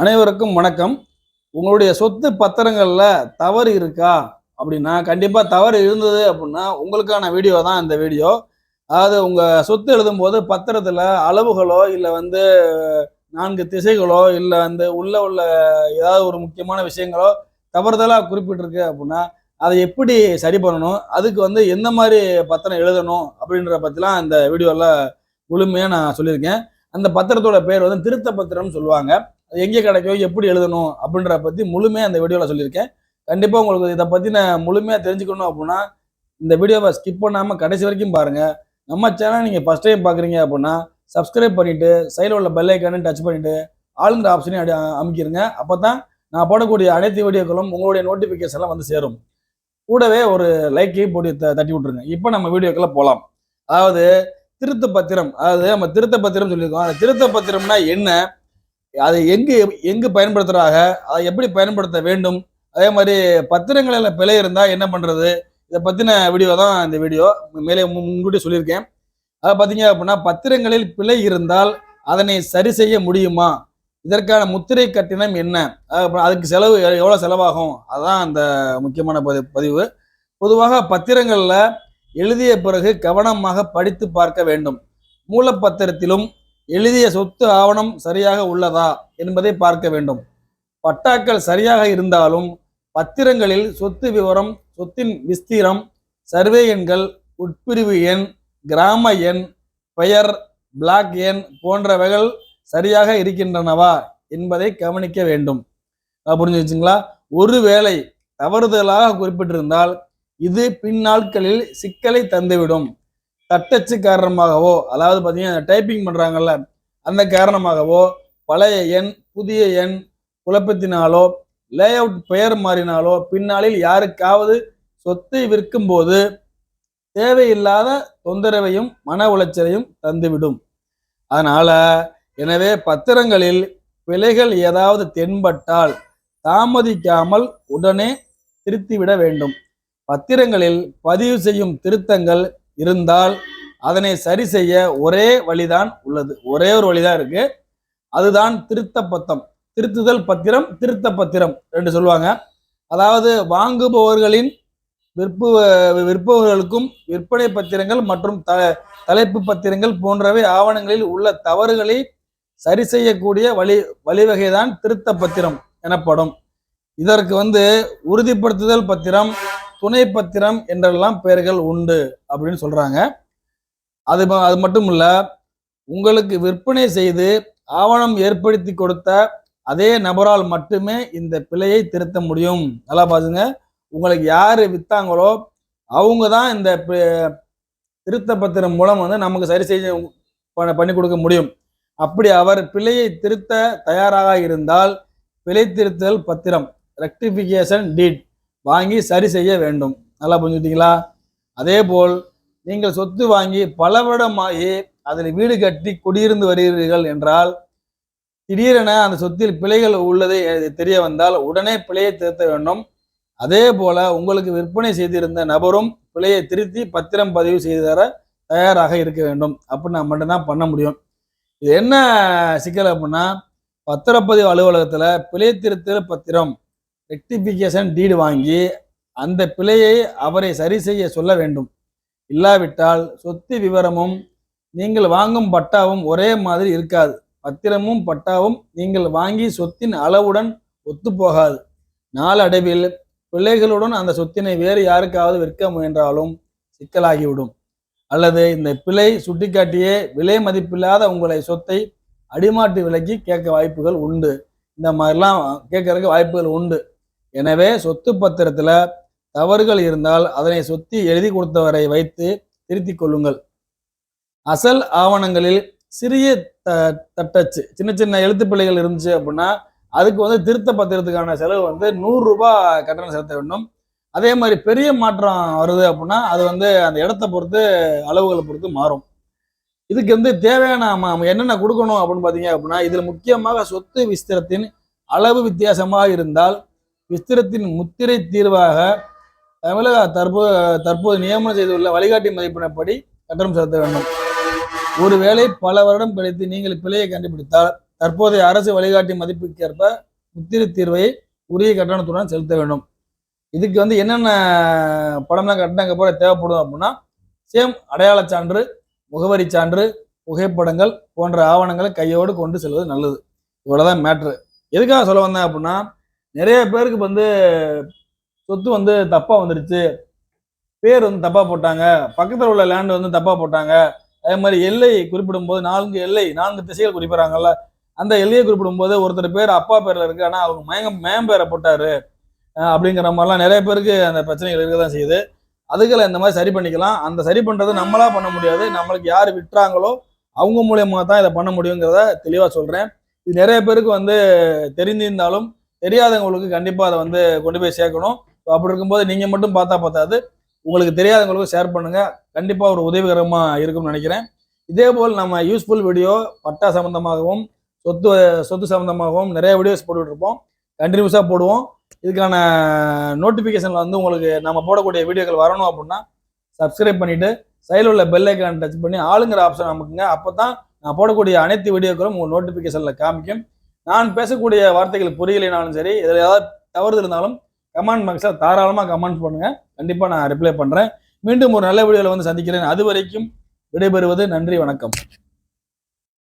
அனைவருக்கும் வணக்கம். உங்களுடைய சொத்து பத்திரங்களில் தவறு இருக்கா? அப்படின்னா கண்டிப்பாக தவறு இருந்தது அப்படின்னா உங்களுக்கான வீடியோ தான் இந்த வீடியோ அதாவது உங்கள் சொத்து எழுதும்போது பத்திரத்தில் அளவுகளோ இல்லை வந்து நான்கு திசைகளோ இல்லை வந்து உள்ள உள்ள ஏதாவது ஒரு முக்கியமான விஷயங்களோ தவறுதலாக குறிப்பிட்டிருக்கு அப்படின்னா அதை எப்படி சரி பண்ணணும்? அதுக்கு வந்து எந்த மாதிரி பத்திரம் எழுதணும்? அப்படின்ற பற்றிலாம் இந்த வீடியோவில் முழுமையாக நான் சொல்லியிருக்கேன். அந்த பத்திரத்தோட பேர் வந்து திருத்த பத்திரம்னு சொல்லுவாங்க. எங்கே கிடைக்கும் எப்படி எழுதணும் அப்படின்ற பற்றி முழுமையாக அந்த வீடியோவில் சொல்லியிருக்கேன். கண்டிப்பாக உங்களுக்கு இதை பற்றி நான் முழுமையாக தெரிஞ்சுக்கணும் அப்படின்னா இந்த வீடியோவை ஸ்கிப் பண்ணாமல் கடைசி வரைக்கும் பாருங்கள் நம்ம சேனல் நீங்கள் ஃபஸ்ட் டைம் பார்க்குறீங்க அப்படின்னா சப்ஸ்கிரைப் பண்ணிவிட்டு சைடில் உள்ள பெல் ஐக்கானு டச் பண்ணிவிட்டு ஆளுங்கிற ஆப்ஷனையும் அடி அமைக்கிருங்க. அப்போ தான் நான் போடக்கூடிய அனைத்து வீடியோக்களும் உங்களுடைய நோட்டிஃபிகேஷன்லாம் வந்து சேரும். கூடவே ஒரு லைக்கையும் போட்டு த- தட்டி விட்ருங்க இப்போ நம்ம வீடியோக்களை போகலாம் அதாவது திருத்த பத்திரம் அதாவது நம்ம திருத்த பத்திரம் சொல்லியிருக்கோம். அந்த திருத்த பத்திரம்னா என்ன? அதை எங்கு எங்கு பயன்படுத்துறாங்க அதை எப்படி பயன்படுத்த வேண்டும்? அதே மாதிரி பத்திரங்களில் பிழை இருந்தால் என்ன பண்ணுறது இதை பற்றின வீடியோ தான் இந்த வீடியோ மேலே முன்கூட்டி சொல்லியிருக்கேன். அதை பார்த்தீங்க அப்படின்னா பத்திரங்களில் பிழை இருந்தால் அதனை சரி செய்ய முடியுமா? இதற்கான முத்திரை கட்டணம் என்ன? அதுக்கு செலவு எவ்வளோ செலவாகும்? அதுதான் அந்த முக்கியமான பதி பதிவு. பொதுவாக பத்திரங்களில் எழுதிய பிறகு கவனமாக படித்து பார்க்க வேண்டும். மூலப்பத்திரத்திலும் எழுதிய சொத்து ஆவணம் சரியாக உள்ளதா என்பதை பார்க்க வேண்டும். பட்டாக்கள் சரியாக இருந்தாலும் பத்திரங்களில் சொத்து விவரம் சொத்தின் விஸ்தீரம் சர்வே எண்கள் உட்பிரிவு எண் கிராம எண் பெயர் பிளாக் எண் போன்றவைகள் சரியாக இருக்கின்றனவா என்பதை கவனிக்க வேண்டும். புரிஞ்சு வச்சுங்களா? ஒருவேளை தவறுதலாக குறிப்பிட்டிருந்தால் இது பின்னாட்களில் சிக்கலை தந்துவிடும். தட்டச்சு காரணமாகவோ அதாவது பார்த்தீங்கன்னா டைப்பிங் பண்ணுறாங்கல்ல அந்த காரணமாகவோ பழைய எண் புதிய எண் குழப்பத்தினாலோ லே அவுட் பெயர் மாறினாலோ பின்னாளில் யாருக்காவது சொத்தை விற்கும்போது தேவையில்லாத தொந்தரவையும் மன உளைச்சலையும் தந்துவிடும். அதனால எனவே பத்திரங்களில் பிழைகள் ஏதாவது தென்பட்டால் தாமதிக்காமல் உடனே திருத்திவிட வேண்டும். பத்திரங்களில் பதிவு செய்யும் திருத்தங்கள் இருந்தால் அதனை சரி செய்ய ஒரே வழிதான் உள்ளது. ஒரே ஒரு வழிதான் இருக்கு. அதுதான் திருத்த பத்தம். திருத்துதல் பத்திரம் திருத்த பத்திரம் ரெண்டு சொல்லுவாங்க. அதாவது வாங்குபவர்களின் விற்பு விற்பவர்களுக்கும் விற்பனை பத்திரங்கள் மற்றும் த தலைப்பு பத்திரங்கள் போன்றவை ஆவணங்களில் உள்ள தவறுகளை சரி செய்யக்கூடிய வழி வழிவகைதான் திருத்த பத்திரம் எனப்படும். இதற்கு வந்து உறுதிப்படுத்துதல் பத்திரம் துணை பத்திரம் என்றெல்லாம் பெயர்கள் உண்டு அப்படின்னு சொல்றாங்க. அது அது மட்டும் இல்ல உங்களுக்கு விற்பனை செய்து ஆவணம் ஏற்படுத்தி கொடுத்த அதே நபரால் மட்டுமே இந்த பிழையை திருத்த முடியும். நல்லா பாருங்க. உங்களுக்கு யாரு வித்தாங்களோ அவங்க தான் இந்த திருத்த பத்திரம் மூலம் வந்து நமக்கு சரி செய்ய பண்ணி கொடுக்க முடியும். அப்படி அவர் பிழையை திருத்த தயாராக இருந்தால் பிழை திருத்தல் பத்திரம் ரெக்டிஃபிகேஷன் டீட் வாங்கி சரி செய்ய வேண்டும். நல்லா புரிஞ்சுக்கிட்டீங்களா? அதே போல் நீங்கள் சொத்து வாங்கி பல வருடமாகி அதில் வீடு கட்டி குடியிருந்து வருகிறீர்கள் என்றால் திடீரென அந்த சொத்தில் பிழைகள் உள்ளது தெரிய வந்தால் உடனே பிழையை திருத்த வேண்டும். அதே போல உங்களுக்கு விற்பனை செய்திருந்த நபரும் பிழையை திருத்தி பத்திரம் பதிவு செய்து தர தயாராக இருக்க வேண்டும். அப்படின்னா மட்டும்தான் பண்ண முடியும். இது என்ன சிக்கல் அப்படின்னா பத்திரப்பதிவு அலுவலகத்தில் பிழை திருத்தல் பத்திரம் ரெக்டிஃபிகேஷன் டீடு வாங்கி அந்த பிழையை அவரை சரி செய்ய சொல்ல வேண்டும். இல்லாவிட்டால் சொத்து விவரமும் நீங்கள் வாங்கும் பட்டாவும் ஒரே மாதிரி இருக்காது. பத்திரமும் பட்டாவும் நீங்கள் வாங்கி சொத்தின் அளவுடன் ஒத்துப்போகாது நாளடைவில் பிள்ளைகளுடன் அந்த சொத்தினை வேறு யாருக்காவது விற்க முயன்றாலும் சிக்கலாகிவிடும். அல்லது இந்த பிழை சுட்டிக்காட்டியே விலை மதிப்பில்லாத உங்களை சொத்தை அடிமாட்டு விலைக்கு கேட்க வாய்ப்புகள் உண்டு. இந்த மாதிரிலாம் கேட்கறதுக்கு வாய்ப்புகள் உண்டு. எனவே சொத்து பத்திரத்தில் தவறுகள் இருந்தால் அதனை சொத்தி எழுதி கொடுத்தவரை வைத்து திருத்திக் கொள்ளுங்கள். அசல் ஆவணங்களில் சிறிய த தட்டச்சு சின்ன சின்ன எழுத்து இருந்துச்சு அப்படின்னா அதுக்கு வந்து திருத்த பத்திரத்துக்கான செலவு வந்து நூறு ரூபாய் கட்டணம் செலுத்த வேண்டும். அதே மாதிரி பெரிய மாற்றம் வருது அப்படின்னா அது வந்து அந்த இடத்த பொறுத்து அளவுகளை பொறுத்து மாறும். இதுக்கு வந்து தேவையான என்னென்ன கொடுக்கணும் அப்படின்னு பார்த்தீங்க அப்படின்னா இதில் முக்கியமாக சொத்து விஸ்திரத்தின் அளவு வித்தியாசமாக இருந்தால் விஸ்திரத்தின் முத்திரை தீர்வாக தமிழக தற்போது தற்போது நியமனம் செய்துள்ள வழிகாட்டி மதிப்பினப்படி கட்டணம் செலுத்த வேண்டும். ஒருவேளை பல வருடம் கழித்து நீங்கள் பிழையை கண்டுபிடித்தால் தற்போதைய அரசு வழிகாட்டி மதிப்புக்கேற்ப முத்திரை தீர்வை உரிய கட்டணத்துடன் செலுத்த வேண்டும். இதுக்கு வந்து என்னென்ன படம்லாம் கட்டினாங்க போல தேவைப்படும் அப்படின்னா சேம் அடையாளச் சான்று முகவரி சான்று புகைப்படங்கள் போன்ற ஆவணங்களை கையோடு கொண்டு செல்வது நல்லது. இவ்வளோதான் மேட்ரு எதுக்காக சொல்ல வந்தேன் அப்படின்னா நிறைய பேருக்கு வந்து சொத்து வந்து தப்பாக வந்துருச்சு. பேர் வந்து தப்பாக போட்டாங்க. பக்கத்தில் உள்ள லேண்டு வந்து தப்பாக போட்டாங்க. அதே மாதிரி எல்லை குறிப்பிடும்போது நான்கு எல்லை நான்கு திசைகள் குறிப்பிட்றாங்கல்ல அந்த எல்லையை குறிப்பிடும்போது ஒருத்தர் பேர் அப்பா பேரில் இருக்கு. ஆனால் அவங்க மயங்க மேம் பேரை போட்டாரு. அப்படிங்கிற மாதிரிலாம் நிறைய பேருக்கு அந்த பிரச்சனைகள் இருக்க தான் செய்யுது. அதுகளை இந்த மாதிரி சரி பண்ணிக்கலாம். அந்த சரி பண்ணுறது நம்மளா பண்ண முடியாது. நம்மளுக்கு யார் விட்டுறாங்களோ அவங்க மூலயமா தான் இதை பண்ண முடியுங்கிறத தெளிவாக சொல்கிறேன் இது நிறைய பேருக்கு வந்து தெரிந்திருந்தாலும் தெரியாதவங்களுக்கு கண்டிப்பாக அதை வந்து கொண்டு போய் சேர்க்கணும். அப்படி இருக்கும்போது நீங்கள் மட்டும் பார்த்தா பார்த்தாது உங்களுக்கு தெரியாதவங்களுக்கும் ஷேர் பண்ணுங்கள் கண்டிப்பாக ஒரு உதவிகரமாக இருக்கும்னு நினைக்கிறேன். இதே போல் நம்ம யூஸ்ஃபுல் வீடியோ பட்டா சம்மந்தமாகவும் சொத்து சொத்து சம்மந்தமாகவும் நிறைய வீடியோஸ் போட்டுட்டு இருப்போம். கண்டினியூஸாக போடுவோம். இதுக்கான நோட்டிஃபிகேஷனில் வந்து உங்களுக்கு நம்ம போடக்கூடிய வீடியோக்கள் வரணும் அப்படின்னா சப்ஸ்கிரைப் பண்ணிவிட்டு சைடில் உள்ள பெல் ஐக்கான் டச் பண்ணி ஆளுங்கிற ஆப்ஷன் அமுக்குங்க. அப்போ தான் நான் போடக்கூடிய அனைத்து வீடியோக்களும் உங்கள் நோட்டிஃபிகேஷனில் காமிக்கும். நான் பேசக்கூடிய வார்த்தைகள் புரியலைனாலும் சரி இதில் ஏதாவது தவறு இருந்தாலும் கமெண்ட் பாக்ஸில் தாராளமாக கமெண்ட் பண்ணுங்கள் கண்டிப்பாக நான் ரிப்ளை பண்ணுறேன் மீண்டும் ஒரு நல்ல வீடியோவில் வந்து சந்திக்கிறேன். அது வரைக்கும் விடைபெறுவது நன்றி வணக்கம்.